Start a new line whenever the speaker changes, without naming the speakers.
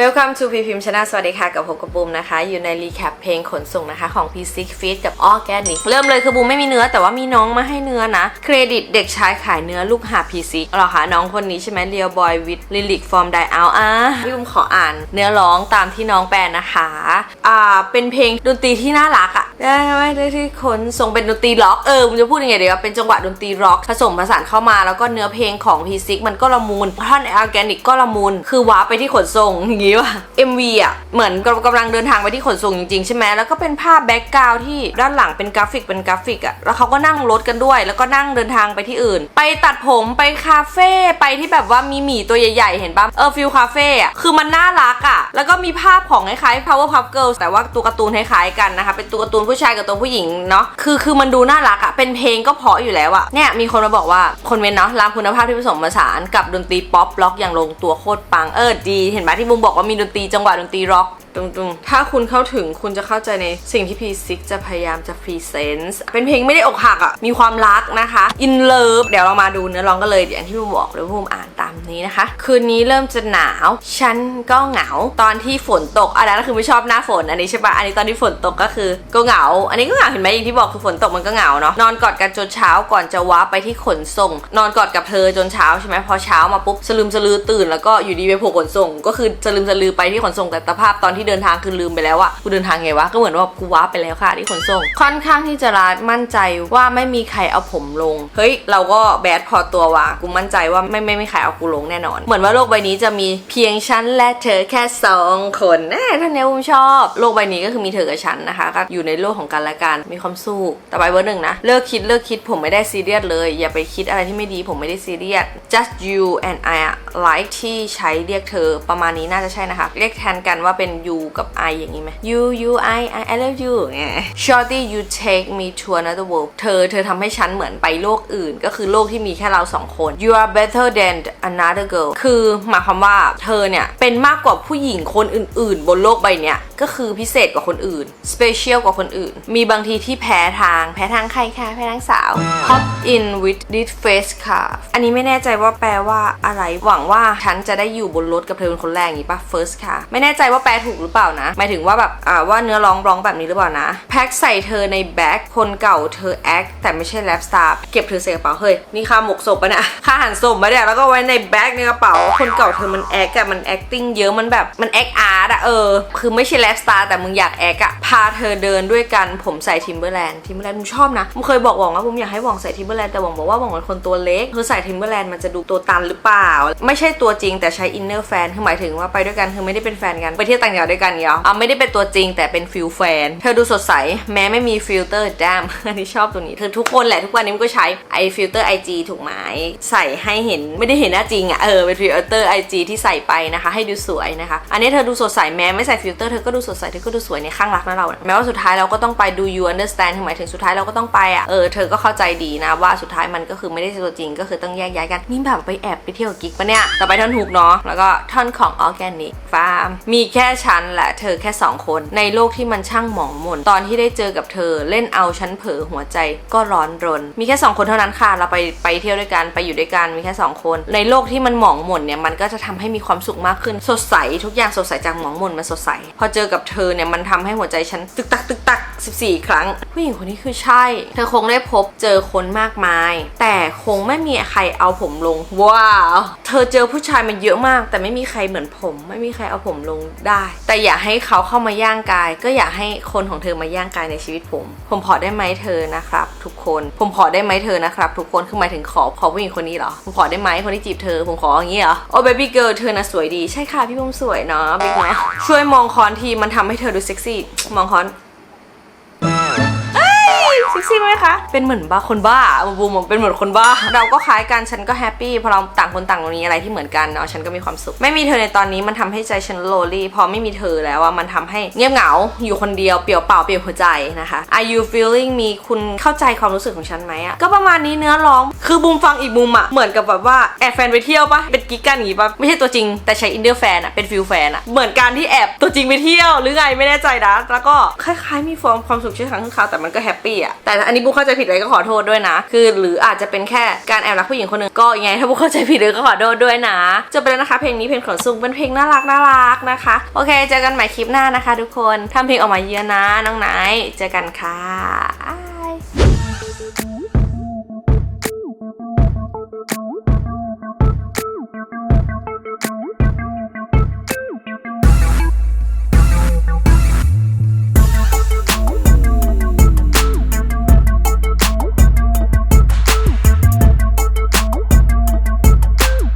Welcome to พีพิมชนะสวัสดีค่ะ กับผมกับบูมนะคะ อยู่ในรีแคปเพลงขนส่งนะคะ ของ P6 Feet กับ Organic เริ่มเลยคือบูมไม่มีเนื้อแต่ว่ามีน้องมาให้เนื้อนะ เครดิตเด็กชายขายเนื้อลูกหา P6 เหรอคะน้องคนนี้ใช่ไหมเรียวบอยวิดลิลิกฟอร์มไดเอาอะพี่บูมขออ่านเนื้อร้องตามที่น้องแปลนะคะ อ่าเป็นเพลงดนตรีที่น่ารักอะได้ไหมได้ที่ขนส่งเป็นดนตรีล็อกเออมันจะพูดยังไงเดี๋ยวาเป็นจังหวะดนตรีร็อกผสมผสานเข้ามาแล้วก็เนื้อเพลงของ P6 มันก็ละมุนท่อน Organic ก็ละมุนคือว้าร์ปไปที่ขนส่งอย่างงี้ว่ะ MV อะเหมือนกำลังเดินทางไปที่ขนส่งจริงๆใช่ไหมแล้วก็เป็นภาพแบ็กกราวที่ด้านหลังเป็นกราฟิกเป็นกราฟิกอะแล้วเขาก็นั่งรถกันด้วย แล้วก็นั่งเดินทางไปที่อื่น ไปตัดผมไปคาเฟ่ไปที่แบบว่ามีหมีตัวใหญ่ๆ เห็นปะเออฟิลคาเฟ่อะคือมันน่ารักอะแล้วก็มีภาพของคล้ายๆ Powerpuff Girls แต่ว่าตัวการ์ตูนคล้ายๆกันนะคะเป็นตัวการ์ตูนผู้ชายกับตัวผู้หญิงเนาะคือคือมันดูน่ารักอะเป็นเพลงก็เพาะอยู่แล้วอะเนี่ยมีคนมาบอกว่าคนเมนเนาะรามคุณภาพที่ผสมผสานกับดนตรีป๊อปล็อกอย่างลงตัวโคตรปังเออดี เห็นไหมที่บุมบอกว่ามีดนตรีจังหวะดนตรีร็อก ตรงๆ ถ้าคุณเข้าถึงคุณจะเข้าใจในสิ่งที่ P6 จะพยายามจะพรีเซนต์เป็นเพลงไม่ได้อกหักอะ่ะ มีความรักนะคะ in love เดี๋ยวเรามาดูเนื้อร้องกันเลยอย่างที่ผมบอกเลยว่าผมอ่านตามนี้นะคะ คืนนี้เริ่มจะหนาว ฉันก็เหงาตอนที่ฝนตกอันนั้นคือไม่ชอบหน้าฝนอันนี้ใช่ปะอันนี้ตอนที่ฝนตกก็คือก็เหงา อันนี้ก็เหงาเห็นไหมอย่างที่บอกคือฝนตกมันก็เหงาเนาะนอนกอดกันจนเช้าก่อนจะว้าไปที่ขนส่ง นอนกอดกับเธอจนเช้าใช่ไหมพอเช้ามาปุ๊บสลืมสลือตื่นแล้วก็อยู่ดีไปโผล่ขนส่ง ก็คือสลืมสลือไปที่ขนส่งแต่สภาพตอนที่เดินทางคือลืมไปแล้วอะกูเดินทางไงวะก็เหมือนว่ากูว้าไปแล้วค่ะที่ขนส่ง ค่อนข้างที่จะร้ายมั่นใจว่าไม่มีใครเอาผมลง เฮ้ย เราก็แบดพอตัวว่ะกูมั่นใจว่าไม่ไม่ไม่มีใครเอากูลงแน่นอน เหมือนว่าโลกใบนี้จะมีเพียงฉันและเธอแค่สองคนแน่ท่านเนี้ยผมชอบ โลกใบนี้ก็คือมีเธอกับฉันนะคะก็อยู่ในโลกของกันและกันมีความสุขต่อไปเบอร์หนึ่งนะเลิกคิดเลิกคิดผมไม่ได้ซีเรียสเลยอย่าไปคิดอะไรที่ไม่ดีผมไม่ได้ซีเรียส just you and I like ที่ใช้เรียกเธอประมาณนี้น่าจะใช่นะคะ เรียกแทนกันว่าเป็น you กับ I อย่างนี้ไหม you you I I I love you ไง shorty you take me to another world เธอเธอทำให้ฉันเหมือนไปโลกอื่น ก็คือโลกที่มีแค่เราสองคน you are better than another girl คือหมายความว่าเธอเนี่ย เป็นมากกว่าผู้หญิงคนอื่น ๆ บนโลกใบเนี้ยก็คือพิเศษกว่าคนอื่น special กว่าคนอื่น มีบางทีที่แพ้ทาง แพ้ทางใครคะแพ้ทางสาว hop in with this face ค่ะ อันนี้ไม่แน่ใจว่าแปลว่าอะไร หวังว่าฉันจะได้อยู่บนรถกับเธอเป็นคนแรกอย่างนี้ปะ first ค่ะ ไม่แน่ใจว่าแปลถูกหรือเปล่านะ หมายถึงว่าแบบอ่าว่าเนื้อร้องร้องแบบนี้หรือเปล่านะ แพ็คใส่เธอในแบ็คคนเก่าเธอแอคแต่ไม่ใช่แรปสตาร์เก็บเธอใส่กระเป๋าเฮ้ยนี่ค่าหมกศพปะเนี่ยค่าหันศพปะเนี่ยแล้วก็ไว้ในแบ็คในกระเป๋าคนเก่าเธอมันแอคอะมัน acting เยอะมันแบบมันแอคอาร์ตอะเออ คือไม่ใช่แรปสตาร์แต่มึงอยากแอคอะพาเธอเดินด้วยกันผมใส่ทิมเบอร์แลนด์ทิมเบอร์แลนด์ผมชอบนะผมเคยบอกหว่องว่าผมอยากให้หว่องใส่ทิมเบอร์แลนด์แต่หว่องบอกว่าหว่องเป็นคนตัวเล็กคือใส่ทิมเบอร์แลนด์มันจะดูตัวตันหรือเปล่า ไม่ใช่ตัวจริงแต่ใช้อินเนอร์แฟนคือหมายถึงว่าไปด้วยกันคือไม่ได้เป็นแฟนกันไปเที่ยวต่างจังหวัดด้วยกันเหรออะไม่ได้เป็นตัวจริงแต่เป็นฟิลแฟนเธอดูสดใสแม้ไม่มีฟิลเตอร์ดามอันนี้ชอบตัวนี้เธอทุกคนแหละทุกวันนี้มันก็ใช้ไอฟิลเตอร์ไอจีถูกไหมใส่ให้เห็นไม่ได้เห็นหน้าจริงอะเออเป็นฟิลเตอร์ไอจีที่ใส่ไปนะคะ ให้ดูสวยนะคะ อันนี้เธอดูสดใสแม้ไม่ใส่ฟิลเตอร์เธอก็ดูสดใสเธอก็ดูสวยในข้างรักนะเราแม้ว่าสุดท้ายเราก็ต้องไปดู you understand คือหมายถึงสุดท้ายเราก็ต้องไปอะเออเธอก็เข้าใจดีนะว่าสุดท้ายมันก็คือไม่ได้ตัวจริงก็คือต้องแยกย้ายกันนี่แบบไปแอบไปเที่ยวกิ๊กปะเนี่ยต่อไปท่อนฮุกเนาะแล้วก็ท่อนของ organic farm มีแค่ฉันและเธอแค่สองคนในโลกที่มันช่างหมองหม่นตอนที่ได้เจอกับเธอเล่นเอาฉันเผลอหัวใจก็ร้อนรน มีแค่สองคนเท่านั้นค่ะ เราไปไปเที่ยวด้วยกันไปอยู่ด้วยกันมีแค่สองคน ในโลกที่มันหมองหม่นเนี่ยมันก็จะทำให้มีความสุขมากขึ้น สดใสทุกอย่างสดใสจากหมองหมนมันสดใส พอเจอกับเธอเนี่ยมันทำให้หัวใจฉันตึกตักตึกตัก 14 ครั้ง ผู้หญิงคนนี้คือใช่ เธอคงได้พบเจอคนมากมาย แต่คงไม่มีใครเอาผมลง ว้าว เธอเจอผู้ชายมันเยอะมาก แต่ไม่มีใครเหมือนผม ไม่มีใครเอาผมลงได้ แต่อย่าให้เขาเข้ามาย่างกาย ก็อย่าให้คนของเธอมาย่างกายในชีวิตผม ผมขอได้ไหมเธอนะครับ ทุกคน ผมขอได้ไหมเธอนะครับ ทุกคนคือหมายถึงขอขอผู้หญิงคนนี้เหรอผมขอได้ไหมคนที่จีบเธอผมขออย่างนี้เหรอโอ้เบบี้เกิร์ลเธอนะสวยดีใช่ค่ะพี่ผมสวยเนาะบิ๊กไหมช่วยมองคอนทีมันทำให้เธอดูเซ็กซี่ มองคอน เซ็กซี่ไหมคะ เป็นเหมือนบ้าคนบ้าบูมเป็นเหมือนคนบ้า เราก็คล้ายกันฉันก็แฮปปี้เพราะเราต่างคนต่างมีอะไรที่เหมือนกันเนาะฉันก็มีความสุข ไม่มีเธอในตอนนี้มันทำให้ใจฉันโลลี่พอไม่มีเธอแล้วอะมันทำให้เงียบเหงาอยู่คนเดียวเปลี่ยวเปล่าเปลี่ยวหัวใจนะคะ Are you feeling me คุณเข้าใจความรู้สึกของฉันไหมอะก็ประมาณนี้เนื้อร้องคือบูมฟังอีกมุมอะเหมือนกับแบบว่าแอบแฟนไปเที่ยวปะเป็นกิ๊กกันอย่างงี้ปะไม่ใช่ตัวจริงแต่ใช้อินเดอร์แฟนอะเป็นฟิลแฟนอะเหมือนการที่แอบตัวจริงไปเที่ยว หรือไงไม่แน่ใจนะแล้วก็คล้ายๆมีฟอร์มความสุขชั่วครั้งคราวแต่มันก็แฮปปี้อะแต่อันนี้บุ๊กเข้าใจผิดอะไรก็ขอโทษด้วยนะ คือหรืออาจจะเป็นแค่การแอบรักผู้หญิงคนหนึ่งก็ยังไงถ้าบุ๊กเข้าใจผิดเลยก็ขอโทษด้วยนะจบไปแล้วนะคะ เพลงนี้เพลงขนส่งเป็นเพลงน่ารักน่ารักนะคะ โอเคเจอกันใหม่คลิปหน้านะคะ ทุกคนทำเพลงออกมาเยอะนะน้องไนท์เจอกันค่ะบาย